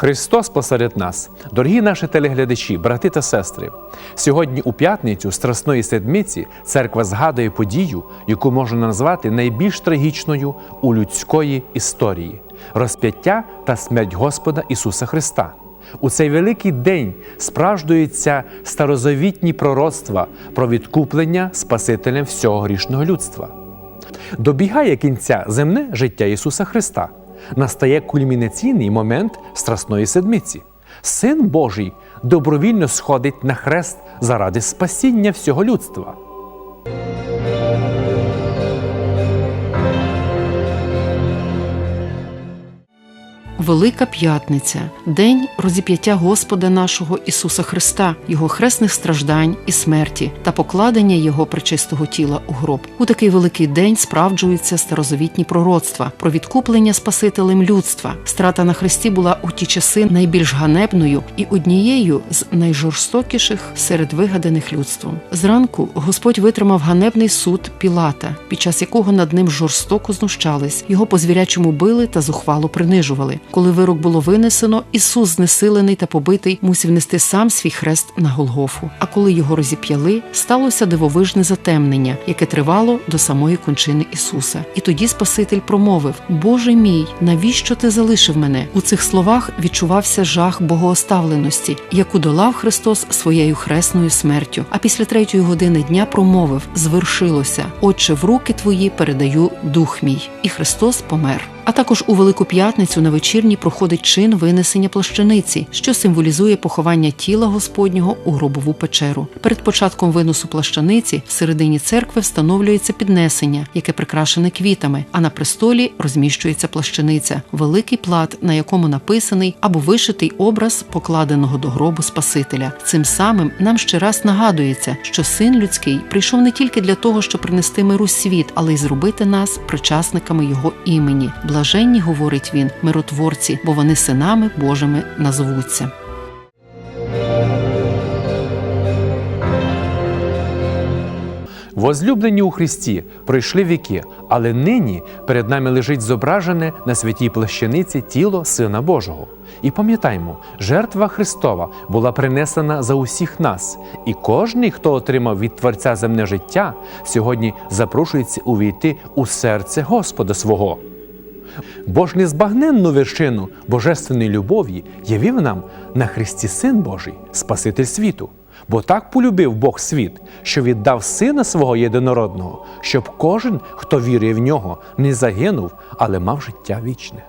Христос посеред нас, дорогі наші телеглядачі, брати та сестри. Сьогодні, у п'ятницю Страсної Седмиці, церква згадує подію, яку можна назвати найбільш трагічною у людської історії розп'яття та смерть Господа Ісуса Христа. У цей великий день справжнюються старозавітні пророцтва про відкуплення Спасителем всього грішного людства. Добігає кінця земне життя Ісуса Христа. Настає кульмінаційний момент Страсної Седмиці. Син Божий добровільно сходить на хрест заради спасіння всього людства. Велика П'ятниця, день розіп'яття Господа нашого Ісуса Христа, Його хресних страждань і смерті та покладення Його пречистого тіла у гроб. У такий великий день справджуються старозавітні пророцтва про відкуплення Спасителем людства. Страта на Христі була у ті часи найбільш ганебною і однією з найжорстокіших серед вигаданих людством. Зранку Господь витримав ганебний суд Пілата, під час якого над ним жорстоко знущались, його по звірячому били та зухвало принижували. Коли вирок було винесено, Ісус, знесилений та побитий, мусив нести сам свій хрест на Голгофу. А коли його розіп'яли, сталося дивовижне затемнення, яке тривало до самої кончини Ісуса. І тоді Спаситель промовив: Боже мій, навіщо ти залишив мене? У цих словах відчувався жах богооставленості, яку долав Христос своєю хресною смертю. А після третьої години дня промовив: Звершилося, Отче, в руки твої передаю дух мій. І Христос помер. А також у Велику П'ятницю на вечірні проходить чин винесення плащаниці, що символізує поховання тіла Господнього у гробову печеру. Перед початком виносу плащаниці в середині церкви встановлюється піднесення, яке прикрашене квітами, а на престолі розміщується плащаниця, великий плат, на якому написаний або вишитий образ покладеного до гробу Спасителя. Цим самим нам ще раз нагадується, що син людський прийшов не тільки для того, щоб принести миру світ, але й зробити нас причасниками його імені. Блаженні, говорить він, миротворці, бо вони синами Божими назовуться. Возлюблені у Христі пройшли віки, але нині перед нами лежить зображене на святій плащаниці тіло Сина Божого. І пам'ятаймо, жертва Христова була принесена за усіх нас, і кожний, хто отримав від Творця земне життя, сьогодні запрошується увійти у серце Господа свого. Бо ж незбагненну вершину божественної любові явів нам на Христі Син Божий, Спаситель світу. Бо так полюбив Бог світ, що віддав Сина свого єдинородного, щоб кожен, хто вірує в нього, не загинув, але мав життя вічне.